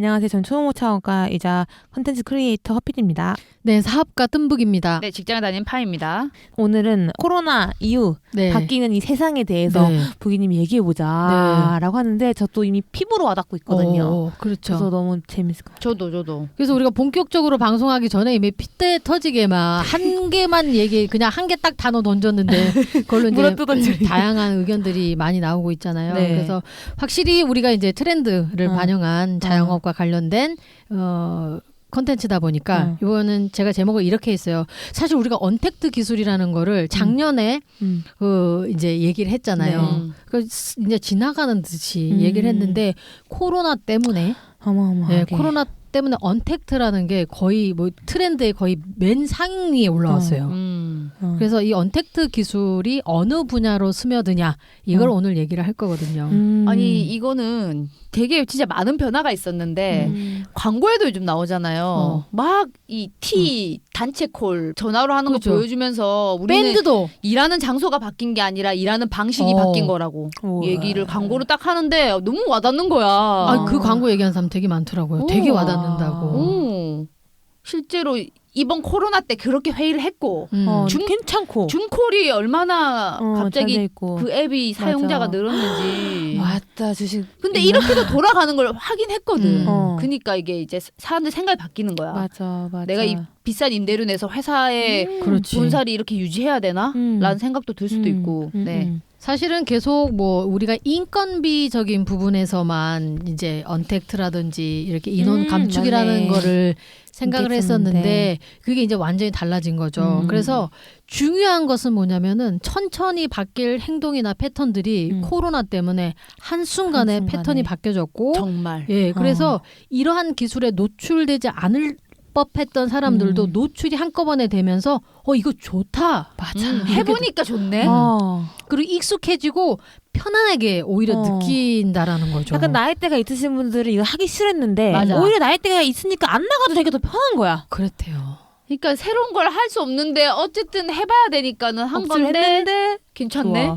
안녕하세요. 전 초호모 차원가이자 컨텐츠 크리에이터 허필입니다. 네, 사업가 뜸북입니다. 네, 직장에 다니는 파입니다. 오늘은 코로나 이후 네. 바뀌는 이 세상에 대해서 네. 부기님이 얘기해 보자라고 하는데 저 또 이미 피부로 와닿고 있거든요. 어, 그렇죠. 그래서 너무 재밌을 것 같아요. 저도 저도. 그래서 우리가 본격적으로 방송하기 전에 이미 핏대 터지게 막 한 개만 얘기 그냥 한 개 딱 단어 던졌는데 그걸로 이제 줄이. 다양한 의견들이 많이 나오고 있잖아요. 네. 그래서 확실히 우리가 이제 트렌드를 어. 반영한 자영업과 관련된 어 컨텐츠다 보니까 어. 이거는 제가 제목을 이렇게 했어요. 사실 우리가 언택트 기술이라는 거를 작년에 음. 그 이제 얘기를 했잖아요. 음. 그 이제 지나가는 듯이 음. 얘기를 했는데 코로나 때문에 어마어마하게. 네, 코로나 때문에 언택트라는 게 거의 뭐 트렌드의 거의 맨 상위에 올라왔어요. 음. 어. 그래서 이 언택트 기술이 어느 분야로 스며드냐 이걸 어. 오늘 얘기를 할 거거든요. 음. 아니 이거는 되게 진짜 많은 변화가 있었는데 음. 광고에도 요즘 나오잖아요. 어. 막이티 단체 콜 전화로 하는 그렇죠. 거 보여주면서 우리는 밴드도 일하는 장소가 바뀐 게 아니라 일하는 방식이 어. 바뀐 거라고 우와. 얘기를 광고로 딱 하는데 너무 와닿는 거야. 아, 그 광고 얘기하는 사람 되게 많더라고요. 되게 어. 와닿는다고. 오. 실제로 이번 코로나 때 그렇게 회의를 했고 음. 어, 중- 괜찮고 줌콜이 얼마나 어, 잘 갑자기 돼 있고. 그 앱이 사용자가 맞아. 늘었는지. 맞다 주식. 근데 이렇게도 돌아가는 걸 확인했거든. 음. 어. 그러니까 이게 이제 사람들 생각이 바뀌는 거야. 맞아 맞아. 내가 이 비싼 임대료 내서 회사에 음. 그렇지. 본사를 이렇게 유지해야 되나? 음. 라는 생각도 들 수도 음. 있고. 음, 네. 음. 사실은 계속 뭐 우리가 인건비적인 부분에서만 이제 언택트라든지 이렇게 인원 음, 감축이라는 맞네. 거를 생각을 생각했었는데. 했었는데 그게 이제 완전히 달라진 거죠. 음. 그래서 중요한 것은 뭐냐면은 천천히 바뀔 행동이나 패턴들이 음. 코로나 때문에 한순간에, 한순간에. 패턴이 바뀌어졌고 정말. 예, 그래서 어. 이러한 기술에 노출되지 않을 법했던 사람들도 음. 노출이 한꺼번에 되면서 어 이거 좋다. 맞아. 음, 해보니까 좋네. 어. 그리고 익숙해지고 편안하게 오히려 어. 느낀다라는 거죠. 약간 나이대가 있으신 분들은 이거 하기 싫었는데 맞아. 오히려 나이대가 있으니까 안 나가도 되게 더 편한 거야. 그렇대요. 그러니까 새로운 걸 할 수 없는데 어쨌든 해봐야 되니까는 한 건데 했는데 괜찮네.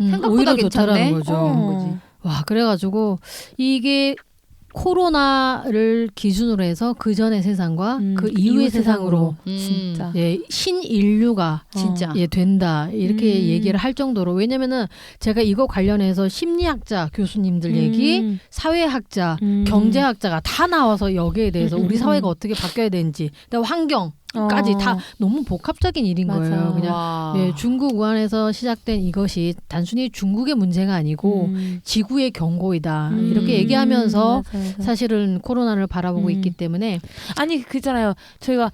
음, 생각보다 오히려 괜찮네. 좋다라는 거죠. 어. 와 그래가지고 이게 코로나를 기준으로 해서 그 전의 세상과 음, 그 이후의 세상으로 음. 진짜. 예, 신인류가 진짜. 예 된다 이렇게 음. 얘기를 할 정도로 왜냐면은 제가 이거 관련해서 심리학자 교수님들 얘기, 음. 사회학자, 음. 경제학자가 다 나와서 여기에 대해서 음, 우리 음, 사회가 음. 어떻게 바뀌어야 되는지, 환경 까지 어. 다 너무 복합적인 일인 맞아. 거예요. 그냥 와. 예, 중국 우한에서 시작된 이것이 단순히 중국의 문제가 아니고 음. 지구의 경고이다 음. 이렇게 얘기하면서 맞아, 맞아. 사실은 코로나를 바라보고 음. 있기 때문에 아니 그잖아요. 저희가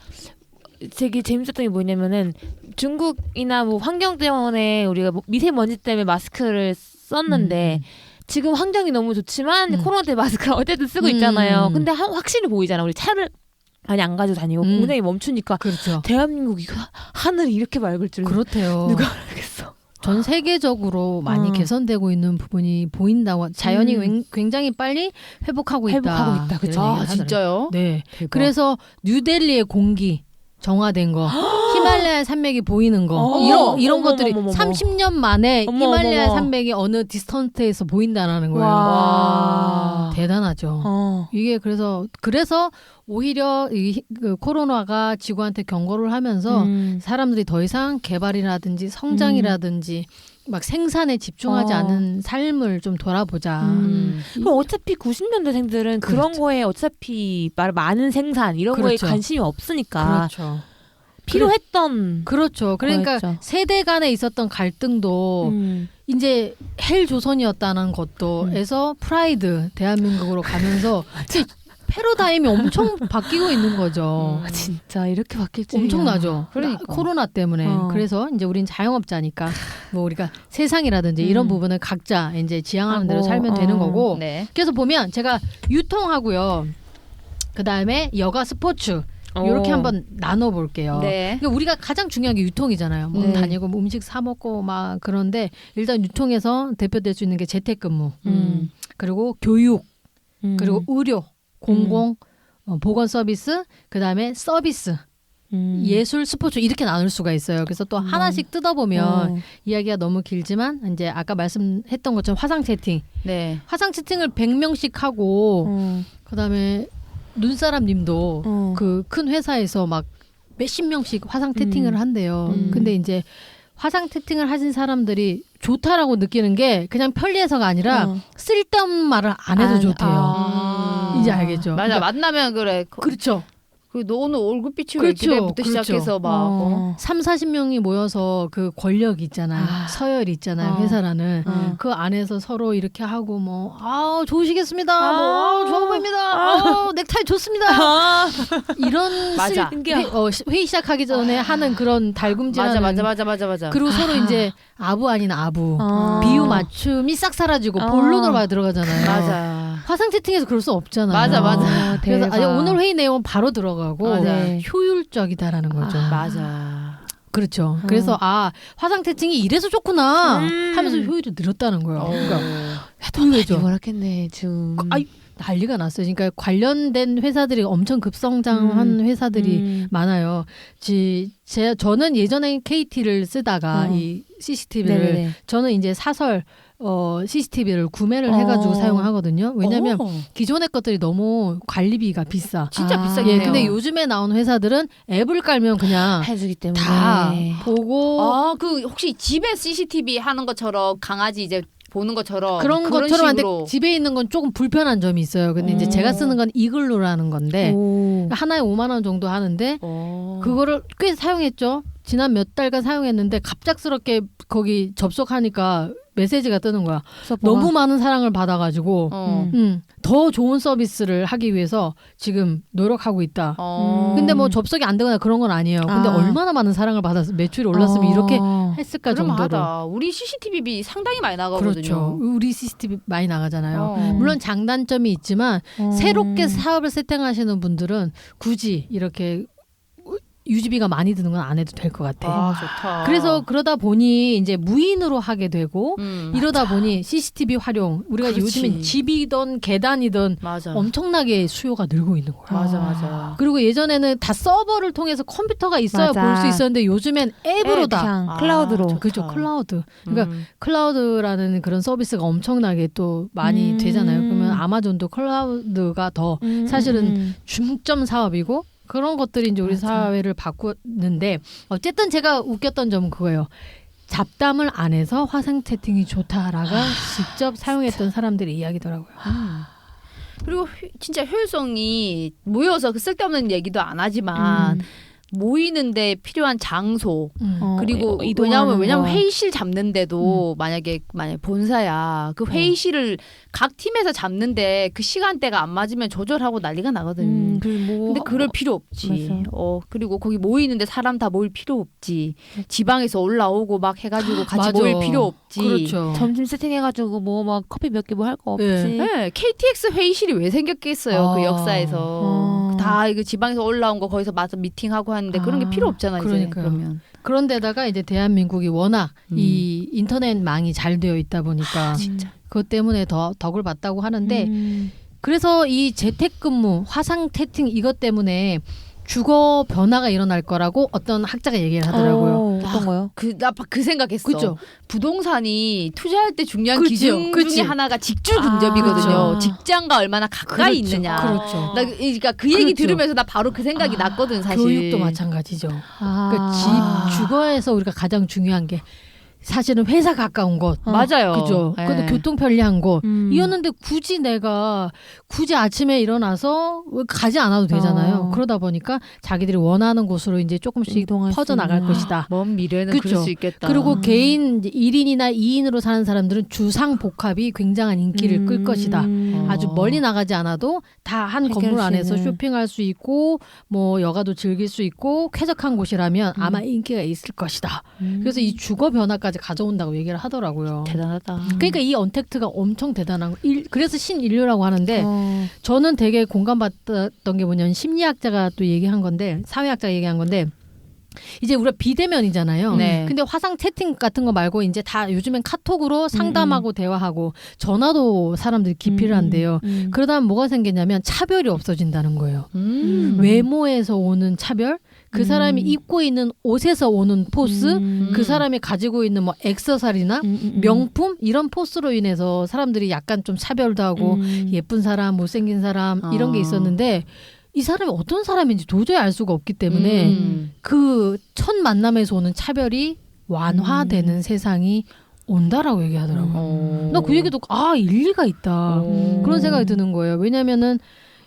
되게 재밌었던 게 뭐냐면은 중국이나 뭐 환경 때문에 우리가 뭐 미세먼지 때문에 마스크를 썼는데 지금 환경이 너무 좋지만 음. 코로나 때 마스크를 어쨌든 쓰고 있잖아요. 음. 근데 하- 확실히 보이잖아. 우리 차를 많이 안 가지고 다니고 음. 공장이 멈추니까 그렇죠. 대한민국 이거 하늘이 이렇게 맑을 줄 그렇대요. 누가 알겠어. 전 세계적으로 많이 어. 개선되고 있는 부분이 보인다고 자연이 음. 굉- 굉장히 빨리 회복하고 있다. 회복하고 있다. 이런 아. 진짜요? 네. 대박. 그래서 뉴델리의 공기 정화된 거, 히말라야 산맥이 보이는 거 어머, 이런 이런 어머, 것들이 어머, 어머, 어머. 30년 만에 어머, 히말라야 어머. 산맥이 어느 디스턴트에서 보인다라는 거예요. 와. 대단하죠. 어. 이게 그래서 그래서 오히려 이그 코로나가 지구한테 경고를 하면서 음. 사람들이 더 이상 개발이라든지 성장이라든지 막 생산에 집중하지 어. 않은 삶을 좀 돌아보자. 음. 그럼 어차피 90년대생들은 그런 그렇죠. 거에 어차피 말 많은 생산 이런 거에 그렇죠. 관심이 없으니까 그렇죠. 필요했던 그렇죠. 그러니까 거였죠. 세대 간에 있었던 갈등도 음. 이제 헬 조선이었다는 것도에서 프라이드 대한민국으로 가면서 패러다임이 엄청 바뀌고 있는 거죠. 아, 진짜 이렇게 바뀔 줄 엄청나죠. 그러니까. 나- 코로나 때문에. 어. 그래서 이제 우린 자영업자니까 뭐 우리가 세상이라든지 이런 음. 부분을 각자 이제 지향하는 아, 대로 뭐, 살면 어. 되는 거고. 네. 그래서 보면 제가 유통하고요. 그 다음에 여가 스포츠 이렇게 한번 나눠 볼게요. 네. 그러니까 우리가 가장 중요한 게 유통이잖아요. 뭐 네. 다니고 뭐 음식 사 먹고 막 그런데 일단 유통에서 대표될 수 있는 게 재택근무, 음. 그리고 교육, 음. 그리고 의료, 공공, 어, 보건 서비스, 그 다음에 서비스, 음. 예술, 스포츠 이렇게 나눌 수가 있어요. 그래서 또 음. 하나씩 뜯어보면 어. 이야기가 너무 길지만 이제 아까 말씀했던 것처럼 화상 채팅, 네. 화상 채팅을 100명씩 하고 어. 그다음에 눈사람님도 어. 그 큰 회사에서 막 몇십 명씩 화상 태팅을 음. 한대요. 음. 근데 이제 화상 태팅을 하신 사람들이 좋다라고 느끼는 게 그냥 편리해서가 아니라 어. 쓸데없는 말을 안 해도 아, 좋대요. 아. 이제 알겠죠. 맞아 그러니까 만나면 그래. 그, 그렇죠. 그너 오늘 얼굴빛이 왜 그렇죠. 그래부터 그렇죠. 시작해서 막. 어. 어. 3, 40명이 모여서 그 권력 있잖아요. 아. 서열 있잖아요. 어. 회사라는. 어. 그 안에서 서로 이렇게 하고 뭐, 아 좋으시겠습니다. 아. 뭐, 아, 좋아 보입니다. 아, 넥타이 좋습니다. 이런 맞아. 쓸- 회, 어, 시- 회의 시작하기 전에 하는 그런 달굼질하는 맞아 맞아 맞아 맞아 맞아. 그리고 서로 이제 아부 아닌 아부 어. 비유 맞춤이 싹 사라지고 어. 본론으로 막 들어가잖아요. 맞아. 화상 채팅에서 그럴 수 없잖아요. 맞아, 맞아. 어, 그래서 대박. 아니, 오늘 회의 내용 바로 들어가고 맞아. 네. 효율적이다라는 거죠. 아. 맞아. 그렇죠. 어. 그래서 아 화상 태칭이 이래서 좋구나 음. 하면서 효율이 늘었다는 거예요. 어. 그러니까 더 많이 의외죠. 벌었겠네 좀. 아이, 난리가 났어요. 그러니까 관련된 회사들이 엄청 급성장한 회사들이 음. 많아요. 지, 제, 저는 예전에 KT를 쓰다가 어. 이 CCTV를 네네네. 저는 이제 사설 어, CCTV를 구매를 어. 해가지고 사용하거든요. 왜냐하면 어. 기존의 것들이 너무 관리비가 비싸. 진짜 아. 비싸긴 예, 해요. 근데 요즘에 나온 회사들은 앱을 깔면 그냥 해주기 때문에 다 보고 아, 그 혹시 집에 CCTV 하는 것처럼 강아지 이제 보는 것처럼 그런 것처럼 한데 식으로. 집에 있는 건 조금 불편한 점이 있어요. 근데 이제 어. 제가 쓰는 건 이글루라는 건데 오. 하나에 5만 원 정도 하는데 어. 그거를 꽤 사용했죠. 지난 몇 달간 사용했는데 갑작스럽게 거기 접속하니까 메시지가 뜨는 거야. 서버가. 너무 많은 사랑을 받아가지고 어. 음. 음, 더 좋은 서비스를 하기 위해서 지금 노력하고 있다. 어. 근데 뭐 접속이 안 되거나 그런 건 아니에요. 근데 아. 얼마나 많은 사랑을 받아서 매출이 올랐으면 어. 이렇게 했을까 정도로. 우리 CCTV 상당히 많이 나가거든요. 그렇죠. 우리 CCTV 많이 나가잖아요. 어. 물론 장단점이 있지만 어. 새롭게 사업을 세팅하시는 분들은 굳이 이렇게 유지비가 많이 드는 건 안 해도 될 것 같아. 아, 좋다. 그래서 그러다 보니 이제 무인으로 하게 되고 음. 이러다 보니 CCTV 활용 우리가 그렇지. 요즘엔 집이든 계단이든 맞아. 엄청나게 수요가 늘고 있는 거야. 맞아 아. 맞아. 그리고 예전에는 다 서버를 통해서 컴퓨터가 있어야 맞아. 볼수 있었는데 요즘엔 앱으로 앱다 그냥 아, 클라우드로. 좋다. 그죠 클라우드. 그러니까 음. 클라우드라는 그런 서비스가 엄청나게 또 많이 음. 되잖아요. 그러면 아마존도 클라우드가 더 음, 사실은 음, 중점 사업이고 그런 것들이 이제 우리 맞아. 사회를 바꾸는데 어쨌든 제가 웃겼던 점은 그거예요. 잡담을 안 해서 화상 채팅이 좋다라가 아, 직접 사용했던 사람들의 이야기더라고요. 음. 그리고 효- 진짜 효율성이 모여서 그 쓸데없는 얘기도 안 하지만 음. 모이는데 필요한 장소 음. 어, 그리고 이- 이동하는 왜냐면 왜냐면 거. 회의실 잡는데도 만약에 만약 본사야 그 회의실을 각 팀에서 잡는데 그 시간대가 안 맞으면 조절하고 난리가 나거든. 음, 그리고 뭐 근데 그럴 필요 없지. 맞아. 어 그리고 거기 모이는데 사람 다 모일 필요 없지. 지방에서 올라오고 막 해가지고 같이. 모일 필요 없지. 그렇죠. 점심 세팅해가지고 뭐 막 커피 몇 개 뭐 할 거 없지. 네. 네, KTX 회의실이 왜 생겼겠어요? 그 아. 역사에서 어. 다 이거 지방에서 올라온 거 거기서 마저 미팅하고 하는데 그런 게 아, 필요 없잖아 이제 그러니까요. 그러면. 그런데다가 이제 대한민국이 워낙 음. 이 인터넷망이 잘 되어 있다 보니까 진짜. 그것 때문에 더 덕을 봤다고 하는데 음. 그래서 이 재택근무, 화상 채팅 이것 때문에 주거 변화가 일어날 거라고 어떤 학자가 얘기를 하더라고요. 어, 어떤 거요? 그나 그 생각했어. 그죠? 부동산이 투자할 때 중요한 그죠, 기준 그치. 중에 하나가 직주 아, 근접이거든요. 그렇죠. 직장과 얼마나 가까이 그렇죠. 있느냐. 그렇죠. 나 그- 그러니까 그 얘기 그렇죠. 들으면서 나 바로 그 생각이 아, 났거든 사실. 교육도 마찬가지죠. 아. 그러니까 집 주거에서 우리가 가장 중요한 게 사실은 회사 가까운 곳, 어. 맞아요. 그죠? 예. 근데 교통 편리한 곳. 음. 이었는데 굳이 내가 굳이 아침에 일어나서 가지 않아도 되잖아요. 어. 그러다 보니까 자기들이 원하는 곳으로 이제 조금씩 이동할 수 퍼져 나갈 있는. 것이다. 먼 미래는 그쵸. 그럴 수 있겠다. 그리고 음. 개인 이제 1인이나 2인으로 사는 사람들은 주상 복합이 굉장한 인기를 끌 음. 것이다. 아주 어. 멀리 나가지 않아도 다 한 건물 수 안에서. 쇼핑할 수 있고 뭐 여가도 즐길 수 있고 쾌적한 곳이라면 음. 아마 인기가 있을 것이다. 음. 그래서 이 주거 변화까지 가져온다고 얘기를 하더라고요. 대단하다. 그러니까 이 언택트가 엄청 대단한 거. 일, 그래서 신인류라고 하는데 어. 저는 되게 공감받았던 게 뭐냐면 심리학자가 또 얘기한 건데 사회학자가 얘기한 건데 이제 우리가 비대면이잖아요. 네. 근데 화상 채팅 같은 거 말고 이제 다 요즘엔 카톡으로 상담하고 대화하고 전화도 사람들이 기피를 음, 한대요. 음. 그러다 보면 뭐가 생기냐면 차별이 없어진다는 거예요. 음. 외모에서 오는 차별 그 사람이 음. 입고 있는 옷에서 오는 포스, 음. 그 사람이 가지고 있는 뭐 액세서리나 음. 명품 이런 포스로 인해서 사람들이 약간 좀 차별도 하고 음. 예쁜 사람, 못생긴 사람 이런 게 아. 있었는데 이 사람이 어떤 사람인지 도저히 알 수가 없기 때문에 음. 그첫 만남에서 오는 차별이 완화되는 음. 세상이 온다라고 얘기하더라고. 요 어. 나그 얘기 듣고 아 일리가 있다 어. 그런 생각이 드는 거예요. 왜냐하면은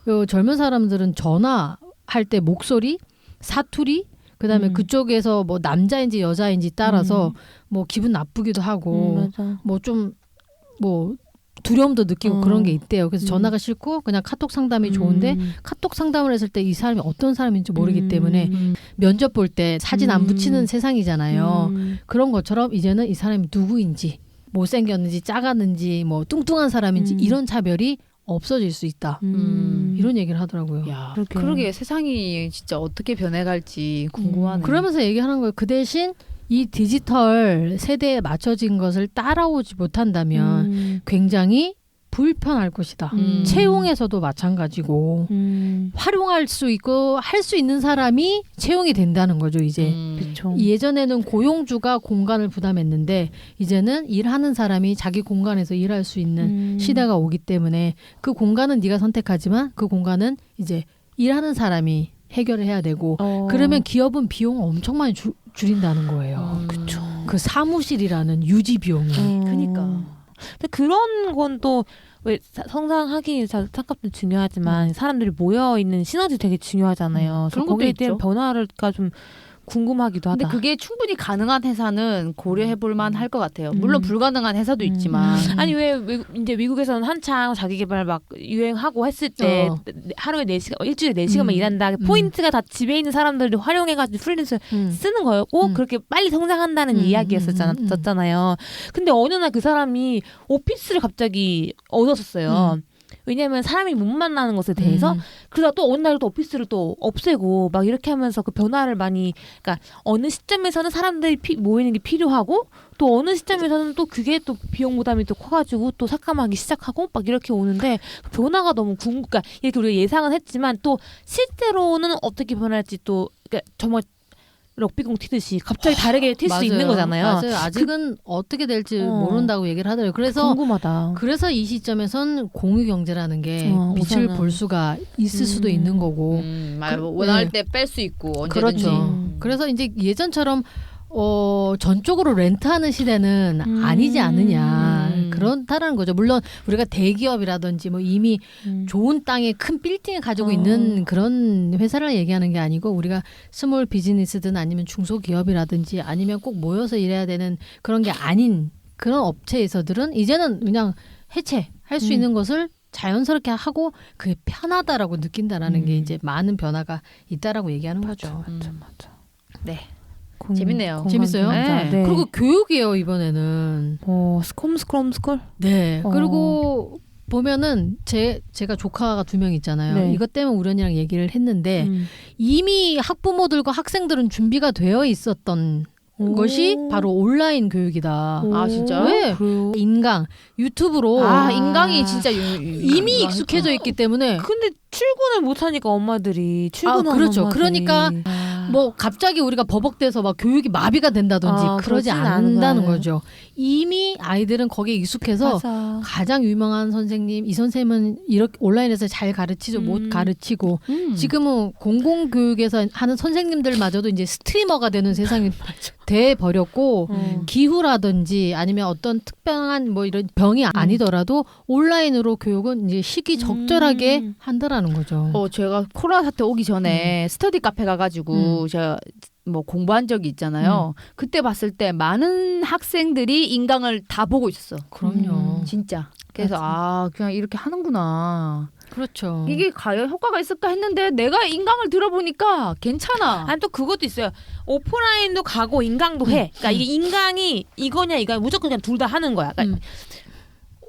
요 젊은 사람들은 전화 할 때 목소리, 사투리, 그다음에 음. 그쪽에서 뭐 남자인지 여자인지 따라서 음. 뭐 기분 나쁘기도 하고 음, 맞아. 뭐좀뭐 두려움도 느끼고 어. 그런 게 있대요. 그래서 음. 전화가 싫고 그냥 카톡 상담이 좋은데 음. 카톡 상담을 했을 때 이 사람이 어떤 사람인지 모르기 음. 때문에 면접 볼 때 사진 안 음. 붙이는 세상이잖아요. 음. 그런 것처럼 이제는 이 사람이 누구인지 못생겼는지 작았는지 뭐 뚱뚱한 사람인지 음. 이런 차별이 없어질 수 있다. 음. 이런 얘기를 하더라고요. 야, 그러게. 그러게. 세상이 진짜 어떻게 변해갈지 궁금하네. 음. 그러면서 얘기하는 거예요. 그 대신 이 디지털 세대에 맞춰진 것을 따라오지 못한다면 음. 굉장히 불편할 것이다. 음. 채용에서도 마찬가지고 음. 활용할 수 있고 할 수 있는 사람이 채용이 된다는 거죠. 이제 음. 예전에는 고용주가 공간을 부담했는데 이제는 일하는 사람이 자기 공간에서 일할 수 있는 음. 시대가 오기 때문에 그 공간은 네가 선택하지만 그 공간은 이제 일하는 사람이 해결을 해야 되고 어. 그러면 기업은 비용 엄청 많이 줄- 줄인다는 거예요. 음. 그쵸. 그 사무실이라는 유지 비용이. 어. 그니까. 근데 그런 건 또 왜 성장하기 상값도 중요하지만 사람들이 모여 있는 시너지 되게 중요하잖아요. 음, 그래서 거기에 대한. 변화가 좀 궁금하기도 근데 하다. 그게 충분히 가능한 회사는 고려해볼 만할 것 같아요. 물론 음. 불가능한 회사도 음. 있지만. 아니 왜 외- 이제 미국에서는 한창 자기 개발 막 유행하고 했을 때 어. 하루에 네 시간 일주일에 네 시간만 음. 일한다. 음. 포인트가 다 집에 있는 사람들이 활용해가지고 프리랜서 음. 쓰는 거였고 음. 그렇게 빨리 성장한다는 음, 이야기였었잖아요. 근데 어느 날 그 사람이 오피스를 갑자기 얻었었어요. 왜냐하면 사람이 못 만나는 것에 대해서 음. 그러다 또 어느 날 또 오피스를 또 없애고 막 이렇게 하면서 그 변화를 많이 그러니까 어느 시점에서는 사람들이 피- 모이는 게 필요하고 또 어느 시점에서는 또 그게 또 비용 부담이 또 커가지고 또 삭감하기 시작하고 막 이렇게 오는데 그 변화가 너무 궁금 그러니까 이렇게 우리가 예상은 했지만 또 실제로는 어떻게 변할지 또 그러니까 정말 럭비공 튀듯이 갑자기 다르게 튈 수 맞아요. 있는 거잖아요. 맞아요. 아직은 어떻게 될지 어. 모른다고 얘기를 하더라고요. 그래서 궁금하다. 그래서 이 시점에선 공유 경제라는 게 어, 빛을 우선은. 볼 수가 있을 수도 음. 있는 거고. 음, 말 그- 원할 네. 때뺄 수 있고 언제든지. 그렇죠. 음. 그래서 이제 예전처럼 어 전적으로 렌트하는 시대는 음. 아니지 않느냐 음. 그렇다라는 거죠. 물론 우리가 대기업이라든지 뭐 이미 음. 좋은 땅에 큰 빌딩을 가지고 어. 있는 그런 회사를 얘기하는 게 아니고 우리가 스몰 비즈니스든 아니면 중소기업이라든지 아니면 꼭 모여서 일해야 되는 그런 게 아닌 그런 업체에서들은 이제는 그냥 해체할 수 음. 있는 것을 자연스럽게 하고 그게 편하다라고 느낀다라는 게 음. 이제 많은 변화가 있다라고 얘기하는 거죠. 맞아, 음. 맞아, 맞아. 네. 공- 재밌네요. 재밌어요? 네. 네. 그리고 교육이에요 이번에는. 어, 스콤 스크럼 스쿨? 네. 어. 그리고 보면은 제 제가 조카가 두 명 있잖아요. 네. 이것 때문에 우연이랑 얘기를 했는데 음. 이미 학부모들과 학생들은 준비가 되어 있었던 오. 것이 바로 온라인 교육이다. 아, 진짜요? 네. 그래요? 인강 유튜브로 아, 아. 인강이 진짜 유, 유- 이미 유- 익숙해져 있기 때문에 근데 출근을 못 하니까 엄마들이 출근하는 그렇죠. 엄마들이. 그러니까 아. 뭐 갑자기 우리가 버벅대서 막 교육이 마비가 된다든지 아, 그러지 않는다는. 거죠. 이미 아이들은 거기에 익숙해서 맞아. 가장 유명한 선생님 이 선생님은 이렇게 온라인에서 잘 가르치죠 음. 못 가르치고 음. 지금은 공공 교육에서 하는 선생님들마저도 이제 스트리머가 되는 세상이 돼 버렸고 음. 기후라든지 아니면 어떤 특별한 뭐 이런 병이 아니더라도 온라인으로 교육은 이제 시기 적절하게 음. 한다라는 거죠. 어, 제가 코로나 사태 오기 전에 스터디 카페 가가지고 제가 뭐 공부한 적이 있잖아요. 그때 봤을 때 많은 학생들이 인강을 다 보고 있었어. 그럼요. 음. 진짜. 그래서 맞아. 아 그냥 이렇게 하는구나. 그렇죠. 이게 과연 효과가 있을까 했는데 내가 인강을 들어보니까 괜찮아. 아니 또 그것도 있어요. 오프라인도 가고 인강도 해. 그러니까 이게 인강이 이거냐 이거 무조건 그냥 둘 다 하는 거야. 그러니까 음.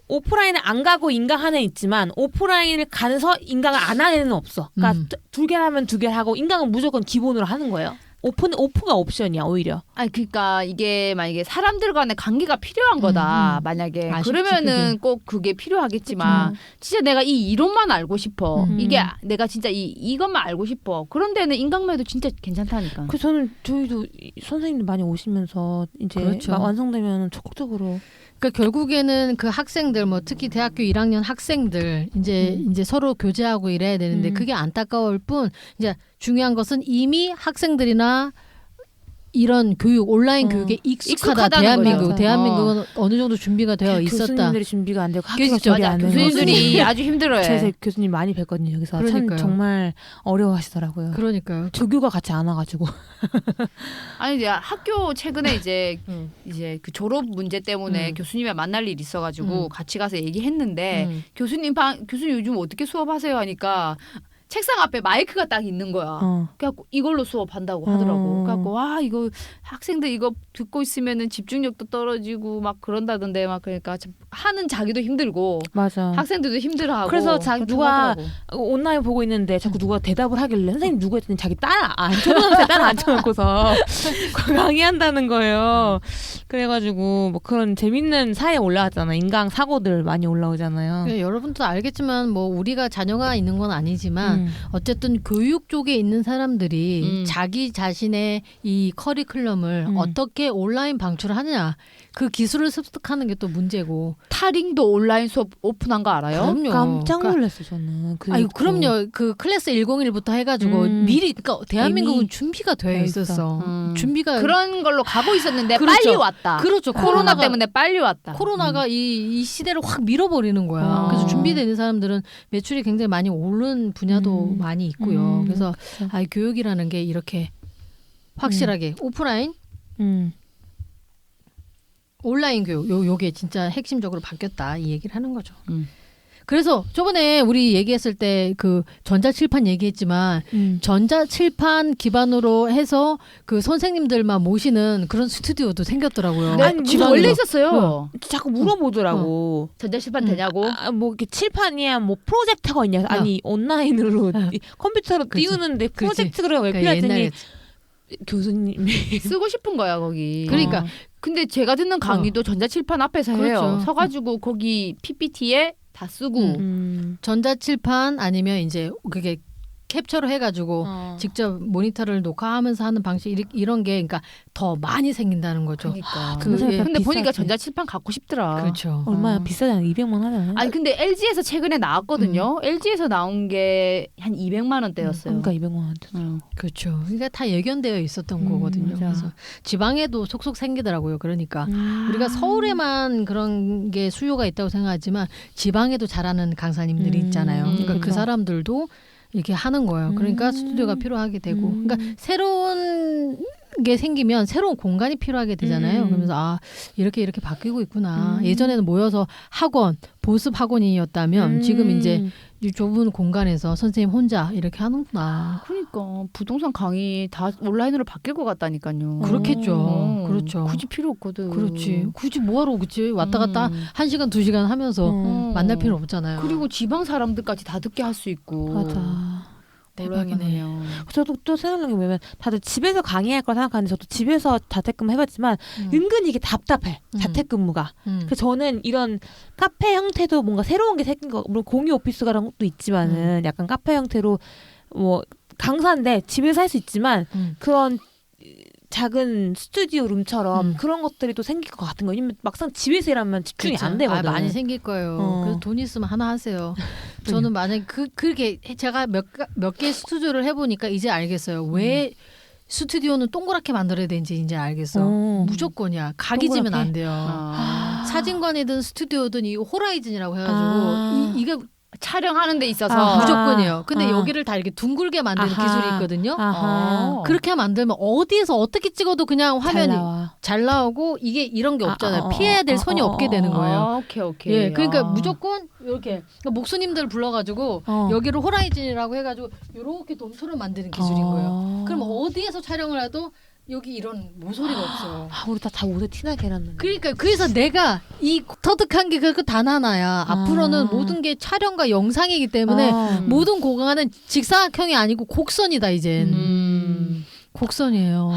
오프라인을 안 가고 인강하는 있지만 오프라인을 가서 인강을 안 하는 애는 없어. 그러니까 음. 두 개를 하면 두 개를 하고 인강은 무조건 기본으로 하는 거예요. 오픈 오프가 옵션이야 오히려. 아니 그러니까 이게 만약에 사람들 간의 관계가 필요한 거다. 음, 음. 만약에 아쉽지, 그러면은 그게. 꼭 그게 필요하겠지만 진짜 내가 이 이론만 알고 싶어. 음. 이게 내가 진짜 이 이것만 알고 싶어. 그런 데는 인강매도 진짜 괜찮다니까. 그 저는 저희도 이 선생님들 많이 오시면서 이제 그렇죠. 막 완성되면 적극적으로 그러니까 결국에는 그 학생들 뭐 특히 대학교 1학년 학생들 이제 음. 이제 서로 교제하고 이래야 되는데 음. 그게 안타까울 뿐 이제 중요한 것은 이미 학생들이나 이런 교육 온라인 어. 교육에 익숙하다 익숙하다는 대한민국 거죠. 대한민국은 어. 느 정도 준비가 되어 있었다. 교수님들이 준비가 안 되고 학교가. 준비 맞아. 안 되고 교수님들이 아주 힘들어해. 제 교수님 많이 뵀거든요 여기서 그러니까요. 참 정말 어려워하시더라고요. 그러니까요. 조교가 같이 안 와가지고 아니 이제 학교 최근에 이제 음. 이제 그 졸업 문제 때문에 음. 교수님이 만날 일 있어가지고 음. 같이 가서 얘기했는데 음. 교수님 방 교수님 요즘 어떻게 수업하세요 하니까 책상 앞에 마이크가 딱 있는 거야. 어. 그래갖고 이걸로 수업한다고 하더라고. 어. 그래갖고 와 이거 학생들 이거 듣고 있으면은 집중력도 떨어지고 막 그런다던데 막 그러니까 참 하는 자기도 힘들고 맞아. 학생들도 힘들어하고. 그래서 자- 누가 하더라고. 온라인 보고 있는데 자꾸 누가 대답을 하길래 선생님 누구 했더니 자기 딸 앉혀놓은 딸 앉혀놓고서 강의한다는 거예요. 그래가지고 뭐 그런 재밌는 사회 올라왔잖아. 인강 사고들 많이 올라오잖아요. 예, 여러분도 알겠지만 뭐 우리가 자녀가 있는 건 아니지만 음. 어쨌든 교육 쪽에 있는 사람들이 음. 자기 자신의 이 커리큘럼을 음. 어떻게 온라인 방출하느냐 그 기술을 습득하는 게 또 문제고 타링도 온라인 수업 오픈한 거 알아요? 그럼요. 깜짝 그러니까 놀랐어 저는. 그 아유 듣고. 그럼요. 그 클래스 101부터 해가지고 음. 미리 그러니까 대한민국은 준비가 되어. 있었어. 음. 준비가 그런 걸로 가고 있었는데 그렇죠. 빨리 왔다. 그렇죠. 코로나 때문에 빨리 왔다. 코로나가 이, 이 시대를 확 밀어버리는 거야. 어. 그래서 준비되는 사람들은 매출이 굉장히 많이 오른 분야도 음. 많이 있고요. 음, 그래서 그쵸. 아 교육이라는 게 이렇게 확실하게 오프라인, 음. 온라인 교육 요 요게 진짜 핵심적으로 바뀌었다 이 얘기를 하는 거죠. 음. 그래서 저번에 우리 얘기했을 때 그 전자칠판 얘기했지만 음. 전자칠판 기반으로 해서 그 선생님들만 모시는 그런 스튜디오도 생겼더라고요. 네, 아니, 지금 원래 있었어요. 어. 자꾸 물어보더라고. 전자실판 음. 되냐고. 아, 뭐 이렇게 칠판이야, 뭐 프로젝터가 있냐? 아니 온라인으로 어. 이 컴퓨터로 그치. 띄우는데. 프로젝트가 왜 그러니까 필요하더니 교수님이 쓰고 싶은 거야 거기. 그러니까 어. 근데 제가 듣는 강의도 전자칠판 앞에서 해요. 그렇죠. 서가지고 거기 PPT에 다 쓰고. 음. 음. 전자칠판 아니면 이제 그게 캡처를 해가지고 어. 직접 모니터를 녹화하면서 하는 방식 이- 이런 게 그러니까 더 많이 생긴다는 거죠. 그러니까. 그- 근데 보니까. 전자칠판 갖고 싶더라. 그렇죠. 얼마야 어. 비싸지 않아? 200만 하잖아요. 아니 근데 LG에서 최근에 나왔거든요. 음. LG에서 나온 게 한 200만 원대였어요. 그러니까 200만 원. 어. 그렇죠. 그러니까 다 예견되어 있었던 음, 거거든요. 맞아. 그래서 지방에도 속속 생기더라고요. 그러니까 음. 우리가 서울에만 그런 게 수요가 있다고 생각하지만 지방에도 잘하는 강사님들이 음, 있잖아요. 그러니까 그 그렇죠. 사람들도 이렇게 하는 거예요. 그러니까 음. 스튜디오가 필요하게 되고, 음. 그러니까 새로운 게 생기면 새로운 공간이 필요하게 되잖아요. 음. 그러면서 아 이렇게 이렇게 바뀌고 있구나. 음. 예전에는 모여서 학원 보습 학원이었다면 음. 지금 이제 이 좁은 공간에서 선생님 혼자 이렇게 하는구나. 그러니까 부동산 강의 다 온라인으로 바뀔 것 같다니까요. 그렇겠죠. 어. 그렇죠. 굳이 필요 없거든. 그렇지. 굳이 뭐하러 그치 왔다 갔다 음. 한 시간 두 시간 하면서 어. 만날 필요 없잖아요. 그리고 지방 사람들까지 다 듣게 할 수 있고. 맞아. 대박이네. 온라인으로. 저도 또 생각난 게 뭐냐면 다들 집에서 강의할 거 생각하는데 저도 집에서 자택근무 해봤지만 음. 은근히 이게 답답해 음. 자택근무가. 음. 그래서 저는 이런 카페 형태도 뭔가 새로운 게 생긴 거 물론 공유 오피스 그런 것도 있지만은 약간 카페 형태로 뭐 강사인데 집에서 할 수 있지만 음. 그런 작은 스튜디오 룸처럼 음. 그런 것들이 또 생길 것 같은 거. 왜냐면 막상 집에서 일하면 집중이 그쵸. 안 되거든. 아, 많이 생길 거예요. 어. 그래서 돈 있으면 하나 하세요. 저는 만약에 그 그렇게 제가 몇 몇 개 스튜디오를 해보니까 이제 알겠어요. 왜 스튜디오는 동그랗게 만들어야 되는지 이제 알겠어. 어. 무조건이야. 각이 지면 동그랗게? 안 돼요. 아. 사진관이든 스튜디오든 이 호라이즌이라고 해가지고 아. 이, 이게 촬영하는 데 있어서 아하. 무조건이에요. 근데 아. 여기를 다 이렇게 둥글게 만드는 아하. 기술이 있거든요. 아하. 어. 그렇게 만들면 어디에서 어떻게 찍어도 그냥 잘 화면이. 잘 나오고 이게 이런 게 아, 없잖아요. 어, 어, 피해야 될 어, 선이 어, 없게 어, 되는 어. 거예요. 아, 오케이 오케이. 예, 그러니까 아. 무조건 이렇게 그러니까 목수님들 불러가지고 어. 여기를 호라이즌이라고 해가지고 이렇게 돔처럼 만드는 기술인 거예요. 어. 그럼 어디에서 촬영을 해도 여기 이런 모서리가 없어요. 아, 우리 다, 다 옷에 티나게 해놨는데. 그러니까 그래서 내가 이 터득한 게그단 하나야. 아. 앞으로는 모든 게 촬영과 영상이기 때문에 아. 음. 모든 공간은 직사각형이 아니고 곡선이다 이젠. 음. 곡선이에요.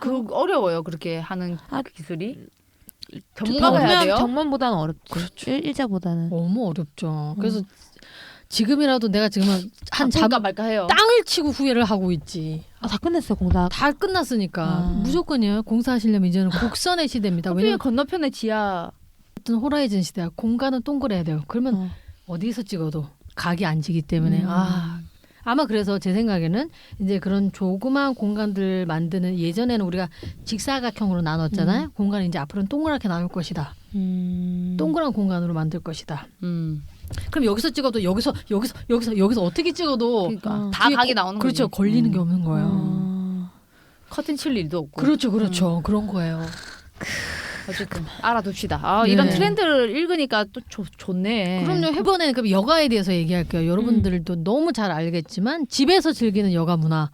그 어려워요 그렇게 하는 아, 기술이 전문가가 해야 돼요. 정문보다는 어렵죠. 일, 일자보다는. 너무 어렵죠. 그래서 지금이라도 내가 지금 한 잡, 잡을까 말까 해요. 땅을 치고 후회를 하고 있지. 아, 다 끝냈어요 공사. 다 끝났으니까 아. 무조건이에요. 공사하시려면 이제는 곡선의 시대입니다. 하필 왜냐 면 건너편에 지하 어떤 호라이즌 시대야. 공간은 동그래야 돼요. 그러면 어. 어디서 찍어도 각이 안 지기 때문에 음. 아 아마 그래서 제 생각에는 이제 그런 조그마한 공간들 만드는 예전에는 우리가 직사각형으로 나눴잖아요. 공간이 이제 앞으로는 동그랗게 나올 것이다. 음. 동그란 공간으로 만들 것이다. 음. 그럼 여기서 찍어도 여기서 여기서 여기서 여기서 어떻게 찍어도 그러니까 어. 다 뒤에 각이 거- 나오는 그렇죠 거지. 걸리는 음. 게 없는 거예요. 어. 커튼 칠 일도 없고. 그렇죠, 그렇죠. 그런 거예요. 어쨌든 알아둡시다. 아, 이런 네. 트렌드를 읽으니까 또 좋, 좋네. 그럼요. 이번에 그럼 여가에 대해서 얘기할게요. 여러분들도 너무 잘 알겠지만 집에서 즐기는 여가 문화